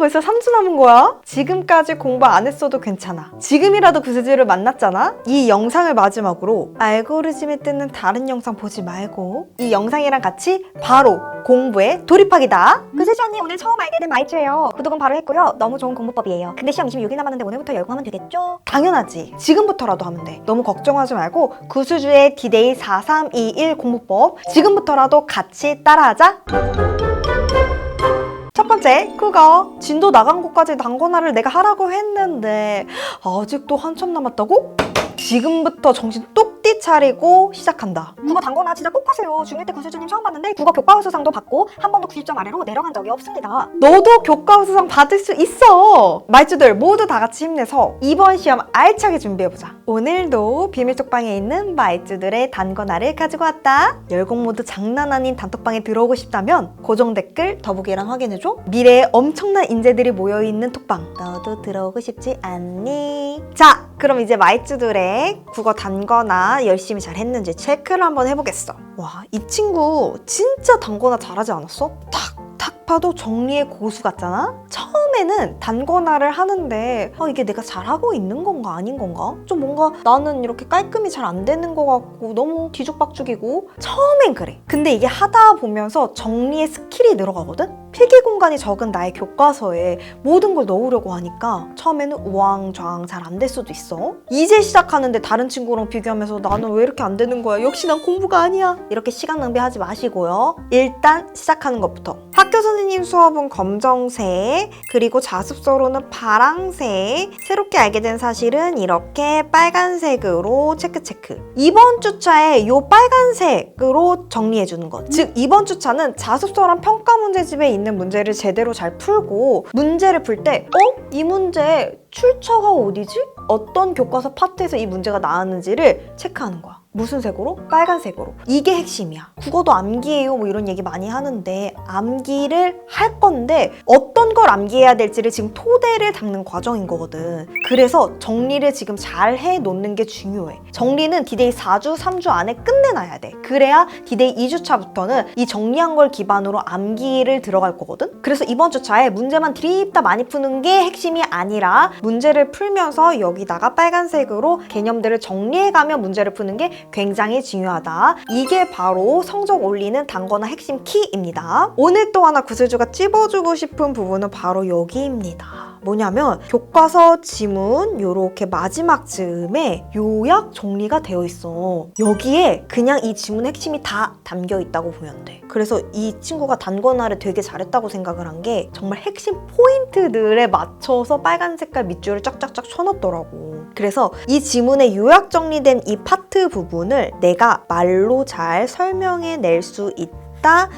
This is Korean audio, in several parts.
벌써 3주 남은 거야? 지금까지 공부 안 했어도 괜찮아. 지금이라도 구세주를 만났잖아? 이 영상을 마지막으로 알고리즘에 뜨는 다른 영상 보지 말고 이 영상이랑 같이 바로 공부에 돌입하기다. 구세주 언니 오늘 처음 알게 된 마이츠예요. 구독은 바로 했고요. 너무 좋은 공부법이에요. 근데 시험 26일 남았는데 오늘부터 열공하면 되겠죠? 당연하지. 지금부터라도 하면 돼. 너무 걱정하지 말고 구수주의 디데이 4321 공부법 지금부터라도 같이 따라하자. 첫 번째, 국어. 진도 나간 곳까지 단권화를 내가 하라고 했는데 아직도 한참 남았다고? 지금부터 정신 똑 띠 차리고 시작한다. 국어 단거나 진짜 꼭 하세요. 중1 때 구세주님 처음 봤는데 국어 교과우수상도 받고 한 번도 90점 아래로 내려간 적이 없습니다. 너도 교과 우수상 받을 수 있어. 말주들 모두 다 같이 힘내서 이번 시험 알차게 준비해보자. 오늘도 비밀 톡방에 있는 말주들의 단권화를 가지고 왔다. 열공 모드 장난 아닌 단톡방에 들어오고 싶다면 고정 댓글 더보기랑 확인해줘. 미래에 엄청난 인재들이 모여있는 톡방. 너도 들어오고 싶지 않니? 자, 그럼 이제 말주들의 국어 단거나 열심히 잘 했는지 체크를 한번 해보겠어. 와, 이 친구 진짜 단거나 잘하지 않았어? 탁! 딱 봐도 정리의 고수 같잖아? 처음에는 단권화를 하는데 아, 이게 내가 잘하고 있는 건가 아닌 건가? 좀 뭔가 나는 이렇게 깔끔히 잘 안 되는 것 같고 너무 뒤죽박죽이고 처음엔 그래. 근데 이게 하다 보면서 정리의 스킬이 늘어가거든? 필기 공간이 적은 나의 교과서에 모든 걸 넣으려고 하니까 처음에는 우왕좌왕 잘 안 될 수도 있어. 이제 시작하는데 다른 친구랑 비교하면서 나는 왜 이렇게 안 되는 거야? 역시 난 공부가 아니야. 이렇게 시간 낭비하지 마시고요. 일단 시작하는 것부터. 학교 선생님 수업은 검정색, 그리고 자습서로는 파랑색, 새롭게 알게 된 사실은 이렇게 빨간색으로 체크체크. 이번 주차에 요 빨간색으로 정리해주는 것. 즉, 이번 주차는 자습서랑 평가 문제집에 있는 문제를 제대로 잘 풀고 문제를 풀 때, 어? 이 문제 출처가 어디지? 어떤 교과서 파트에서 이 문제가 나왔는지를 체크하는 거야. 무슨 색으로? 빨간색으로. 이게 핵심이야. 국어도 암기예요. 뭐 이런 얘기 많이 하는데 암기를 할 건데 어떤 걸 암기해야 될지를 지금 토대를 닦는 과정인 거거든. 그래서 정리를 지금 잘 해 놓는 게 중요해. 정리는 디데이 4주, 3주 안에 끝내놔야 돼. 그래야 디데이 2주차부터는 이 정리한 걸 기반으로 암기를 들어갈 거거든. 그래서 이번 주차에 문제만 드립다 많이 푸는 게 핵심이 아니라 문제를 풀면서 여기다가 빨간색으로 개념들을 정리해가며 문제를 푸는 게 굉장히 중요하다. 이게 바로 성적 올리는 단거나 핵심 키입니다. 오늘 또 하나 구슬주가 찝어주고 싶은 부분은 바로 여기입니다. 뭐냐면 교과서 지문 요렇게 마지막 즈음에 요약 정리가 되어 있어. 여기에 그냥 이 지문 핵심이 다 담겨 있다고 보면 돼. 그래서 이 친구가 단권화를 되게 잘했다고 생각을 한 게 정말 핵심 포인트들에 맞춰서 빨간 색깔 밑줄을 쫙쫙쫙 쳐놨더라고. 그래서 이 지문에 요약 정리된 이 파트 부분을 내가 말로 잘 설명해 낼 수 있다.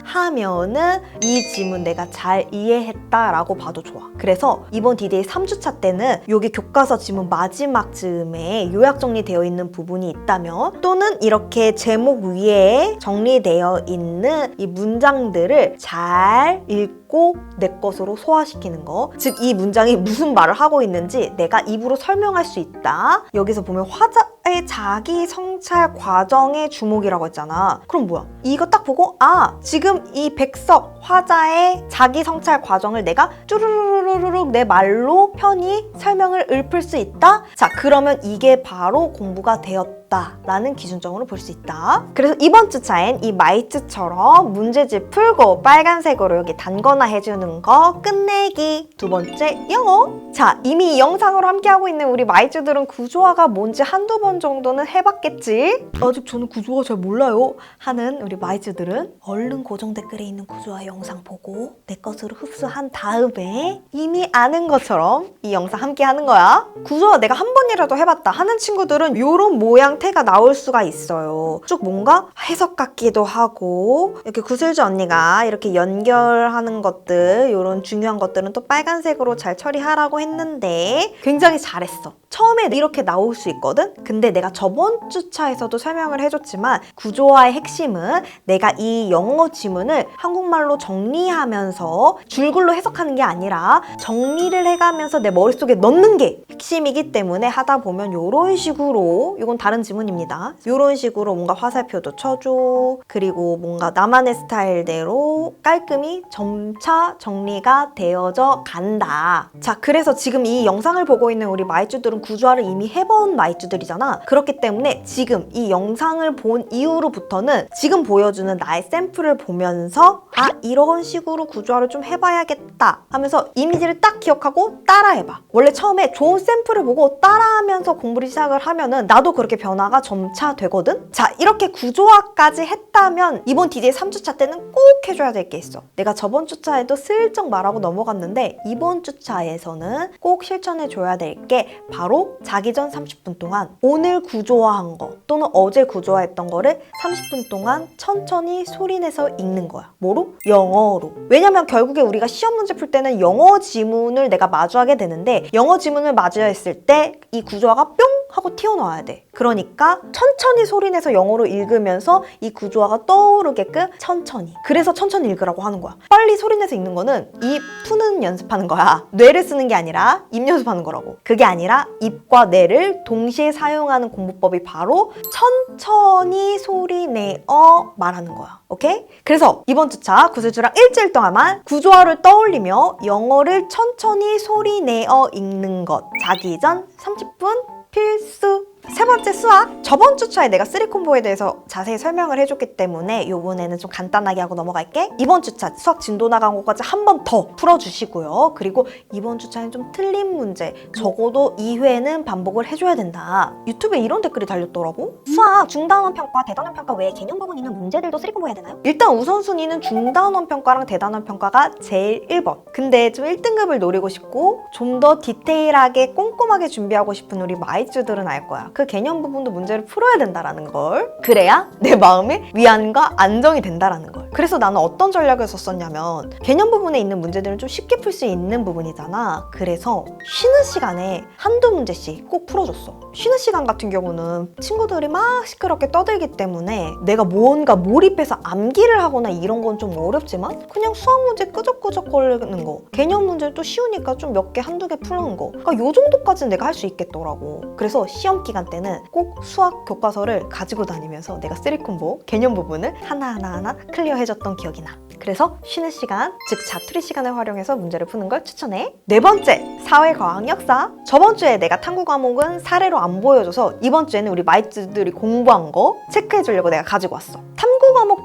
하면은 이 지문 내가 잘 이해했다라고 봐도 좋아. 그래서 이번 디데이 3주차 때는 여기 교과서 지문 마지막 즈음에 요약 정리되어 있는 부분이 있다면 또는 이렇게 제목 위에 정리되어 있는 이 문장들을 잘 읽고 내 것으로 소화시키는 거. 즉 이 문장이 무슨 말을 하고 있는지 내가 입으로 설명할 수 있다. 여기서 보면 화자 의 자기 성찰 과정의 주목이라고 했잖아. 그럼 뭐야? 이거 딱 보고 아 지금 이 백석 화자의 자기 성찰 과정을 내가 쭈루루루루룩 내 말로 편히 설명을 읊을 수 있다. 자 그러면 이게 바로 공부가 되었다. 라는 기준점으로 볼 수 있다. 그래서 이번 주차엔 이 마이츠처럼 문제집 풀고 빨간색으로 여기 단거나 해주는 거 끝내기. 두 번째, 영어. 자, 이미 이 영상으로 함께하고 있는 우리 마이츠들은 구조화가 뭔지 한두 번 정도는 해봤겠지? 아직 저는 구조화 잘 몰라요. 하는 우리 마이츠들은 얼른 고정 댓글에 있는 구조화 영상 보고 내 것으로 흡수한 다음에 이미 아는 것처럼 이 영상 함께 하는 거야. 구조화 내가 한 번이라도 해봤다 하는 친구들은 이런 모양 태가 나올 수가 있어요. 쭉 뭔가 해석 같기도 하고 이렇게 구슬주 언니가 이렇게 연결하는 것들 이런 중요한 것들은 또 빨간색으로 잘 처리하라고 했는데 굉장히 잘했어. 처음에 이렇게 나올 수 있거든? 근데 내가 저번 주차에서도 설명을 해줬지만 구조화의 핵심은 내가 이 영어 지문을 한국말로 정리하면서 줄글로 해석하는 게 아니라 정리를 해가면서 내 머릿속에 넣는 게 핵심이기 때문에 하다 보면 이런 식으로 이건 다른 지문 입니다. 이런 식으로 뭔가 화살표도 쳐줘. 그리고 뭔가 나만의 스타일대로 깔끔히 점차 정리가 되어져 간다. 자, 그래서 지금 이 영상을 보고 있는 우리 마이쮸들은 구조화를 이미 해본 마이쮸들이잖아. 그렇기 때문에 지금 이 영상을 본 이후로부터는 지금 보여주는 나의 샘플을 보면서 아, 이런 식으로 구조화를 좀 해봐야겠다 하면서 이미지를 딱 기억하고 따라해봐. 원래 처음에 좋은 샘플을 보고 따라하면서 공부를 시작을 하면은 나도 그렇게 변화 가 점차 되거든? 자, 이렇게 구조화까지 했다면 이번 DJ 3주차 때는 꼭 해줘야 될 게 있어. 내가 저번 주차에도 슬쩍 말하고 넘어갔는데 이번 주차에서는 꼭 실천해줘야 될 게 바로 자기 전 30분 동안 오늘 구조화한 거 또는 어제 구조화했던 거를 30분 동안 천천히 소리내서 읽는 거야. 뭐로? 영어로. 왜냐면 결국에 우리가 시험 문제 풀 때는 영어 지문을 내가 마주하게 되는데 영어 지문을 마주했을 때 이 구조화가 뿅 하고 튀어나와야 돼. 그러니까 천천히 소리내서 영어로 읽으면서 이 구조화가 떠오르게끔 천천히. 그래서 천천히 읽으라고 하는 거야. 빨리 소리내서 읽는 거는 입 푸는 연습하는 거야. 뇌를 쓰는 게 아니라 입 연습하는 거라고. 그게 아니라 입과 뇌를 동시에 사용하는 공부법이 바로 천천히 소리내어 말하는 거야. 오케이? 그래서 이번 주차 구슬주랑 일주일 동안만 구조화를 떠올리며 영어를 천천히 소리내어 읽는 것. 자기 전 30분 필수. 세 번째 수학. 저번 주차에 내가 쓰리 콤보에 대해서 자세히 설명을 해줬기 때문에 이번에는 좀 간단하게 하고 넘어갈게. 이번 주차 수학 진도 나간 것까지 한 번 더 풀어주시고요. 그리고 이번 주차는 좀 틀린 문제. 적어도 2회는 반복을 해줘야 된다. 유튜브에 이런 댓글이 달렸더라고. 수학 중단원 평가, 대단원 평가 외에 개념 부분 있는 문제들도 쓰리 공부해야 되나요? 일단 우선순위는 중단원 평가랑 대단원 평가가 제일 1번. 근데 좀 1등급을 노리고 싶고 좀 더 디테일하게 꼼꼼하게 준비하고 싶은 우리 마이쮸들은 알 거야. 그 개념 부분도 문제를 풀어야 된다라는 걸. 그래야 내 마음에 위안과 안정이 된다라는 걸. 그래서 나는 어떤 전략을 썼었냐면 개념 부분에 있는 문제들은 좀 쉽게 풀 수 있는 부분이잖아. 그래서 쉬는 시간에 한두 문제씩 꼭 풀어줬어. 쉬는 시간 같은 경우는 친구들이 막 시끄럽게 떠들기 때문에 내가 뭔가 몰입해서 암기를 하거나 이런 건 좀 어렵지만 그냥 수학 문제 끄적끄적 거리는 거 개념 문제 또 쉬우니까 좀 몇 개 한두 개 푸는 거 그러니까 요 정도까지는 내가 할 수 있겠더라고 그래서 시험 기간 때는 꼭 수학 교과서를 가지고 다니면서 내가 쓰리콤보 개념 부분을 하나하나 클리어 해 줬던 기억이 나 그래서 쉬는 시간, 즉 자투리 시간을 활용해서 문제를 푸는 걸 추천해. 네 번째, 사회과학 역사. 저번 주에 내가 탐구 과목은 사례로 안 보여줘서 이번 주에는 우리 마이츠들이 공부한 거 체크해 주려고 내가 가지고 왔어.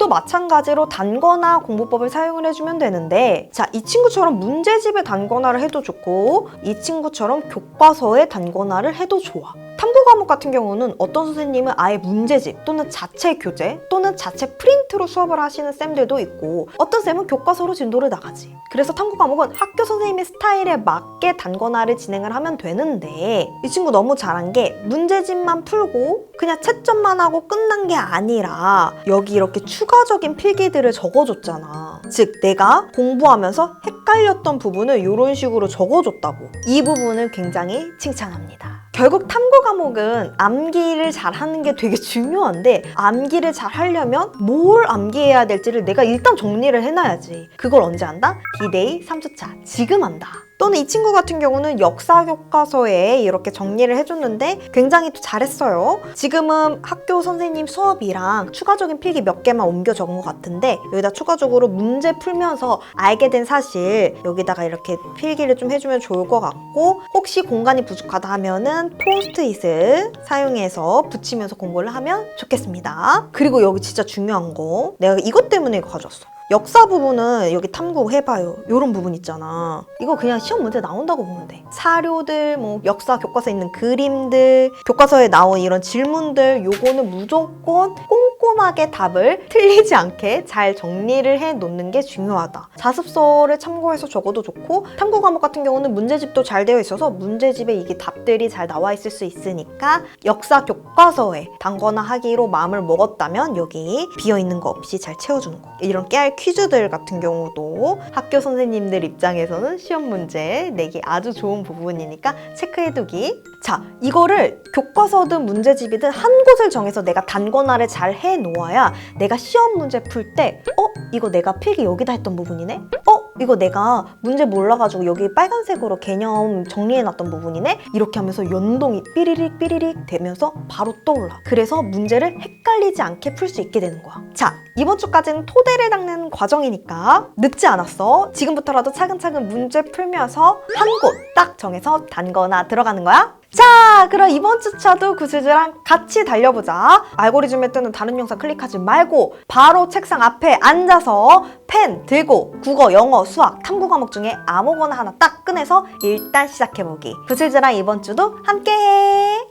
마찬가지로 단거나 공부법을 사용을 해주면 되는데 자, 이 친구처럼 문제집에 단거나를 해도 좋고 이 친구처럼 교과서에 단거나를 해도 좋아. 탐구 과목 같은 경우는 어떤 선생님은 아예 문제집 또는 자체 교재 또는 자체 프린트로 수업을 하시는 쌤들도 있고 어떤 쌤은 교과서로 진도를 나가지. 그래서 탐구 과목은 학교 선생님의 스타일에 맞게 단거나를 진행을 하면 되는데 이 친구 너무 잘한 게 문제집만 풀고 그냥 채점만 하고 끝난 게 아니라 여기 이렇게 추가 적인 필기들을 적어줬잖아. 즉 내가 공부하면서 헷갈렸던 부분을 이런 식으로 적어줬다고. 이 부분을 굉장히 칭찬합니다. 결국 탐구 과목은 암기를 잘 하는 게 되게 중요한데 암기를 잘 하려면 뭘 암기해야 될지를 내가 일단 정리를 해놔야지. 그걸 언제 한다? D-Day 3주차. 지금 한다. 또는 이 친구 같은 경우는 역사 교과서에 이렇게 정리를 해줬는데 굉장히 또 잘했어요. 지금은 학교 선생님 수업이랑 추가적인 필기 몇 개만 옮겨 적은 것 같은데 여기다 추가적으로 문제 풀면서 알게 된 사실 여기다가 이렇게 필기를 좀 해주면 좋을 것 같고 혹시 공간이 부족하다 하면은 포스트잇을 사용해서 붙이면서 공부를 하면 좋겠습니다. 그리고 여기 진짜 중요한 거 내가 이것 때문에 가져왔어. 역사 부분은 여기 탐구 해봐요. 이런 부분 있잖아. 이거 그냥 시험 문제 나온다고 보면 돼. 사료들, 뭐 역사 교과서에 있는 그림들, 교과서에 나온 이런 질문들, 요거는 무조건 꼼꼼하게 답을 틀리지 않게 잘 정리를 해 놓는 게 중요하다. 자습서를 참고해서 적어도 좋고 탐구 과목 같은 경우는 문제집도 잘 되어 있어서 문제집에 이게 답들이 잘 나와 있을 수 있으니까 역사 교과서에 단거나 하기로 마음을 먹었다면 여기 비어 있는 거 없이 잘 채워주는 거. 이런 깨알 퀴즈들 같은 경우도 학교 선생님들 입장에서는 시험 문제 내기 아주 좋은 부분이니까 체크해두기. 자, 이거를 교과서든 문제집이든 한 곳을 정해서 내가 단거나를 잘 해놓 놓아야 내가 시험 문제 풀 때 어? 이거 내가 필기 여기다 했던 부분이네? 어? 이거 내가 문제 몰라가지고 여기 빨간색으로 개념 정리해놨던 부분이네? 이렇게 하면서 연동이 삐리릭 삐리릭 되면서 바로 떠올라. 그래서 문제를 헷갈리지 않게 풀 수 있게 되는 거야. 자, 이번 주까지는 토대를 닦는 과정이니까 늦지 않았어. 지금부터라도 차근차근 문제 풀면서 한 곳 딱 정해서 단거나 들어가는 거야. 자, 그럼 이번 주차도 구슬즈랑 같이 달려보자. 알고리즘에 뜨는 다른 영상 클릭하지 말고 바로 책상 앞에 앉아서 펜 들고 국어, 영어, 수학, 탐구 과목 중에 아무거나 하나 딱 꺼내서 일단 시작해보기. 구슬즈랑 이번 주도 함께해.